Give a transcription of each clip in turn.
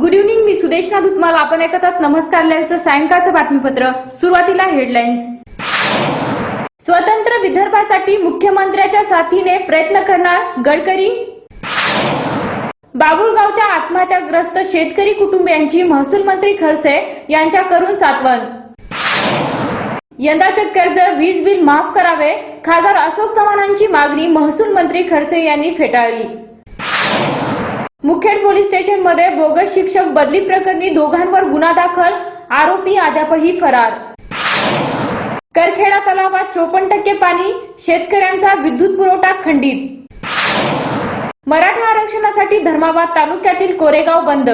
Good evening मी सुदेशना तुम्हाला आपण ऐकत आहात नमस्कार लाईव्हचं सायंकाळचं बातमीपत्र. सुरुवातीला हेडलाईन्स स्वतंत्र विदर्भासाठी मुख्यमंत्र्याच्या साथीने प्रयत्न करणार गडकरी? बाबुळगावच्या आत्महत्याग्रस्त शेतकरी कुटुंबियांची महसूल मंत्री खडसे यांच्याकडून सातवण. यंदाचे कर्ज वीज बिल माफ करावे. खासदार अशोक चव्हाणांची मागणी महसूल मंत्री खडसे यांनी फेटाळली. मुखेड पोलीस स्टेशनमध्ये बोगस शिक्षक बदली प्रकरणी दोघांवर गुन्हा दाखल आरोपी अद्यापही फरार. करखेडा तलावात चोपन्न टक्के पाणी शेतकऱ्यांचा विद्युत पुरवठा खंडित. मराठा आरक्षणासाठी धर्माबाद तालुक्यातील कोरेगाव बंद.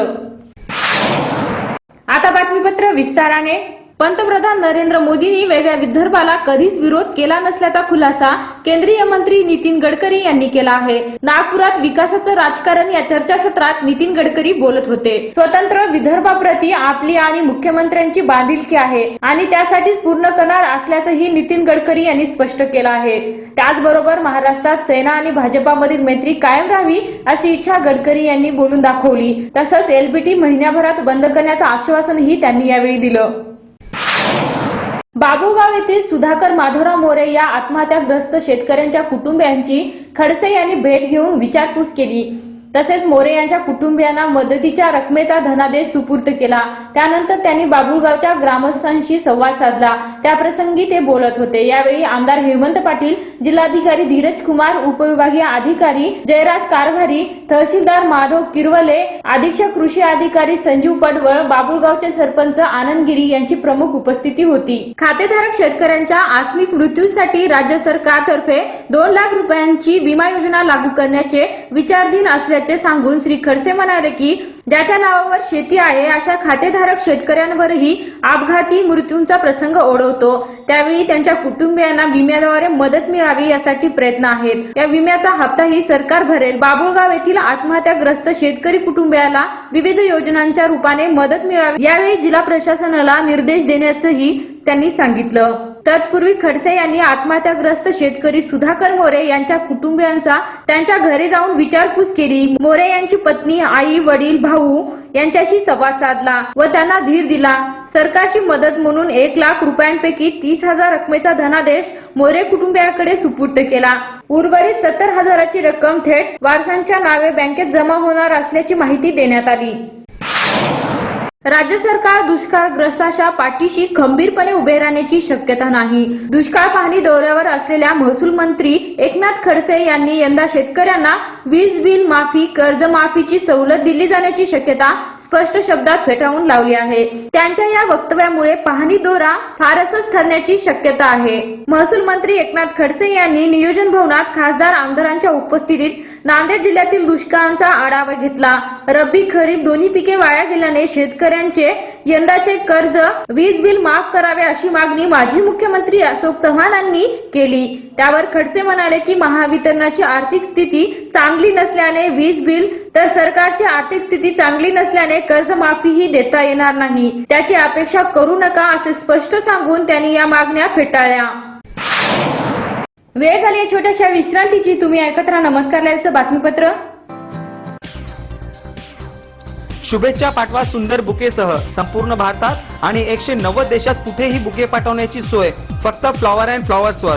आता बातमीपत्र विस्ताराने. पंतप्रधान नरेंद्र मोदींनी वेगळ्या विदर्भाला कधीच विरोध केला नसल्याचा खुलासा केंद्रीय मंत्री नितीन गडकरी यांनी केला आहे. नागपुरात विकासाचं राजकारण या चर्चासत्रात नितीन गडकरी बोलत होते. स्वतंत्र विदर्भाप्रती आपली आणि मुख्यमंत्र्यांची बांधिलकी आहे आणि त्यासाठीच पूर्ण करणार असल्याचंही नितीन गडकरी यांनी स्पष्ट केलं आहे. त्याचबरोबर महाराष्ट्रात सेना आणि भाजपामधील मैत्री कायम राहावी अशी इच्छा गडकरी यांनी बोलून दाखवली. तसंच एलबीटी महिन्याभरात बंद करण्याचं आश्वासनही त्यांनी यावेळी दिलं. बाबूगाव येथील सुधाकर माधवराव मोरे या आत्महत्याग्रस्त शेतकऱ्यांच्या कुटुंबियांची खडसे यांनी भेट घेऊन विचारपूस केली. तसेच मोरे यांच्या कुटुंबियांना मदतीच्या रकमेचा धनादेश सुपूर्द केला. त्यानंतर त्यांनी बाबुळगावच्या ग्रामस्थांशी संवाद साधला. त्याप्रसंगी ते बोलत होते. यावेळी आमदार हेमंत पाटील जिल्हाधिकारी धीरज कुमार उपविभागीय अधिकारी जयराज कारभारी तहसीलदार माधव किरवले अधीक्षक कृषी अधिकारी संजीव पडवळ बाबुळगावचे सरपंच आनंदगिरी यांची प्रमुख उपस्थिती होती. खातेधारक शेतकऱ्यांच्या आस्मिक मृत्यूसाठी राज्य सरकारतर्फे दोन लाख रुपयांची विमा योजना लागू करण्याचे विचारधीन असल्याचे सांगून श्री खडसे म्हणाले की ज्याच्या नावावर शेती आहे अशा खातेधारक शेतकऱ्यांवरही अपघाती मृत्यूंचा प्रसंग ओढवतो. त्यावेळी त्यांच्या कुटुंबियांना विम्याद्वारे मदत मिळावी यासाठी प्रयत्न आहेत. या विम्याचा हप्ताही सरकार भरेल. बाबुळगाव येथील आत्महत्याग्रस्त शेतकरी कुटुंबियाला विविध योजनांच्या रूपाने मदत मिळावी. यावेळी जिल्हा प्रशासनाला निर्देश देण्याचंही त्यांनी सांगितलं. तत्पूर्वी खडसे यांनी आत्महत्याग्रस्त शेतकरी सुधाकर मोरे यांच्या कुटुंबियांचा त्यांच्या घरी जाऊन विचारपूस केली. मोरे यांची पत्नी आई वडील भाऊ यांच्याशी संवाद साधला व त्यांना धीर दिला. सरकारची मदत म्हणून एक लाख रुपयांपैकी तीस हजार रकमेचा धनादेश मोरे कुटुंबियाकडे सुपूर्द केला. उर्वरित सत्तर हजाराची रक्कम थेट वारसांच्या नावे बँकेत जमा होणार असल्याची माहिती देण्यात आली. राज्य सरकार दुष्काळग्रस्ताच्या पाठीशी खंबीरपणे उभे राहण्याची शक्यता नाही. दुष्काळ पाहणी दौऱ्यावर असलेल्या महसूल मंत्री एकनाथ खडसे यांनी यंदा शेतकऱ्यांना वीज बिल माफी कर्जमाफीची सवलत दिली जाण्याची शक्यता स्पष्ट शब्दात फेटाळून लावली आहे. त्यांच्या या वक्तव्यामुळे पाहणी दोरा फारसच ठरण्याची शक्यता आहे. महसूल मंत्री एकनाथ खडसे यांनी नियोजन भवनात खासदार आमदारांच्या उपस्थितीत नांदेड जिल्ह्यातील दुष्काळांचा आढावा घेतला. रब्बी खरीप दोन्ही पिके वाया गेल्याने शेतकऱ्यांचे यंदाचे कर्ज वीज बिल माफ करावे अशी मागणी माजी मुख्यमंत्री अशोक चव्हाणांनी केली. त्यावर खडसे म्हणाले की महावितरणाची आर्थिक स्थिती चांगली नसल्याने वीज बिल तर सरकारची आर्थिक स्थिती चांगली नसल्याने कर्जमाफीही देता येणार नाही. त्याची अपेक्षा करू नका असे स्पष्ट सांगून त्यांनी या मागण्या फेटाळल्या. वेळ झाली आहे छोट्याशा विश्रांतीची. तुम्ही ऐकत राहा नमस्कार लाईव्हचं बातमीपत्र. शुभेच्छा पाठवा सुंदर बुकेसह संपूर्ण भारतात आणि एकशे नव्वद देशात कुठेही बुके पाठवण्याची सोय. फक्त फ्लॉवर अँड फ्लॉवर्सवर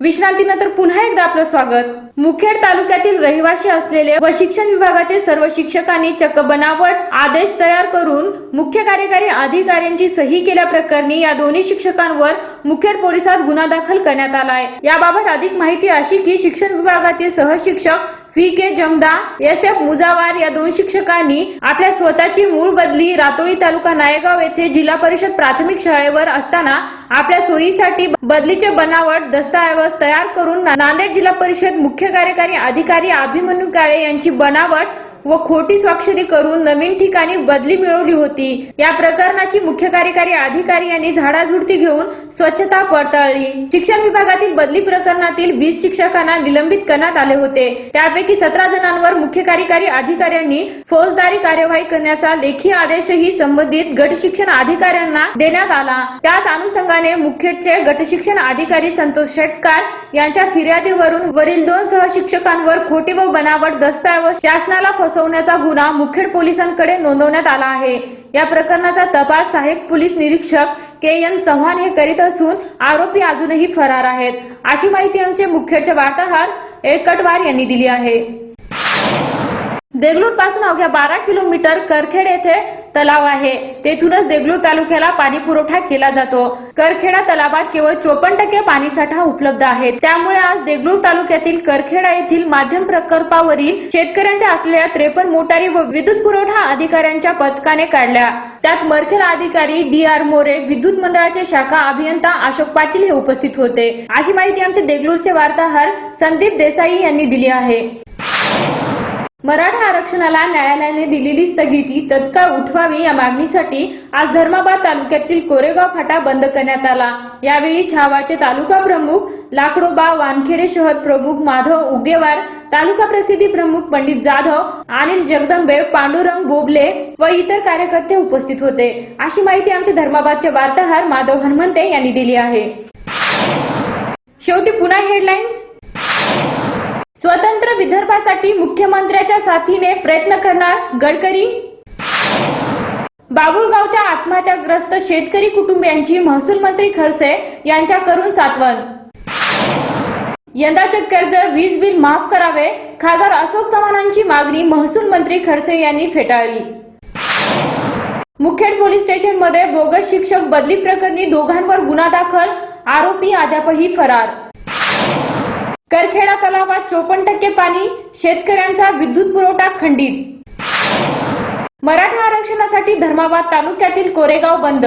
विश्रांतीनंतर पुन्हा एकदा आपलं स्वागत. मुखेड तालुक्यातील रहिवासी असलेले व शिक्षण विभागातील सर्व शिक्षकांनी चक्क बनावट आदेश तयार करून मुख्य कार्यकारी अधिकाऱ्यांची सही केल्याप्रकरणी या दोन्ही शिक्षकांवर मुखेड पोलिसात गुन्हा दाखल करण्यात आलाय. याबाबत अधिक माहिती अशी की शिक्षण विभागातील सहशिक्षक fee K Jamda S F Mujawar या दोन शिक्षकांनी आपल्या स्वतःची मूळ बदली रातोळी तालुका नायगाव येथे जिल्हा परिषद प्राथमिक शाळेवर असताना आपल्या सोयीसाठी बदलीचे बनावट दस्तऐवज तयार करून नांदेड जिल्हा परिषद मुख्य कार्यकारी अधिकारी अभिमन्यू काळे यांची बनावट व खोटी स्वाक्षरी करून नवीन ठिकाणी बदली मिळवली होती. या प्रकरणाची मुख्य कार्यकारी अधिकारी यांनी झाडाझुडती घेऊन स्वच्छता पडताळली शिक्षण विभागातील बदली प्रकरणातील वीस शिक्षकांना निलंबित करण्यात आले होते. त्यापैकी सतरा जणांवर मुख्य कार्यकारी अधिकाऱ्यांनी फौजदारी कार्यवाही करण्याचा लेखी आदेशही संबंधित गट शिक्षण अधिकाऱ्यांना देण्यात आला. त्याच अनुषंगाने मुख्यचे गट शिक्षण अधिकारी संतोष शेटकार यांच्या फिर्यादीवरून वरील दोन सहशिक्षकांवर खोटी व बनावट दस्तऐवज शासनाला फसवण्याचा गुन्हा मुखेड पोलिसांकडे नोंदवण्यात आला आहे. या प्रकरणाचा तपास सहाय्यक पोलीस निरीक्षक के एन चव्हाण हे करीत असून आरोपी अजूनही फरार आहेत. अशी माहिती आमचे मुखेडचे वार्ताहर एकटवार यांनी दिली आहे. देगलूरपासून अवघ्या बारा किलोमीटर करखेड येथे तलाव आहे. तेथूनच देगलूर तालुक्याला पाणी पुरवठा केला जातो. करखेडा तलावात केवळ चोपन्न टक्के पाणीसाठा उपलब्ध आहे. त्यामुळे आज देगलूर तालुक्यातील करखेडा येथील माध्यम प्रकल्पावरील शेतकऱ्यांच्या असलेल्या त्रेपन्न मोटारी व विद्युत पुरवठा अधिकाऱ्यांच्या पथकाने काढल्या. त्यात मरखेल अधिकारी डी आर मोरे विद्युत मंडळाचे शाखा अभियंता अशोक पाटील हे उपस्थित होते. अशी माहिती आमचे देगलूरचे वार्ताहर संदीप देसाई यांनी दिली आहे. मराठा आरक्षणाला न्यायालयाने दिलेली स्थगिती तत्काळ उठवावी या मागणीसाठी आज धर्माबाद तालुक्यातील कोरेगाव फाटा बंद करण्यात आला. यावेळी छावाचे तालुका प्रमुख लाकडोबा वानखेडे शहर प्रमुख माधव उगेवार तालुका प्रसिद्धी प्रमुख पंडित जाधव अनिल जगदंबे पांडुरंग बोबले व इतर कार्यकर्ते उपस्थित होते. अशी माहिती आमच्या धर्माबादचे वार्ताहर माधव हनुमंते यांनी दिली आहे. शेवटी पुन्हा हेडलाईन्स स्वतंत्र विदर्भासाठी मुख्यमंत्र्याच्या साथीने प्रयत्न करणार गडकरी? बाबुळगावच्या आत्महत्याग्रस्त शेतकरी कुटुंबियांची महसूल मंत्री खडसे यांच्याकडून सातवन यंदाचे कर्ज वीज बिल माफ करावे खासदार अशोक चव्हाणांची मागणी महसूल मंत्री खडसे यांनी फेटाळली. मुखेड पोलीस स्टेशनमध्ये बोगस शिक्षक बदली प्रकरणी दोघांवर गुन्हा दाखल आरोपी अद्यापही फरार. करखेडा तलावात चोपन्न टक्के पाणी शेतकऱ्यांचा विद्युत पुरवठा खंडित. मराठा आरक्षणासाठी धर्माबाद तालुक्यातील कोरेगाव बंद.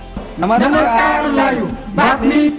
नमस्कार लाईव्ह बातमी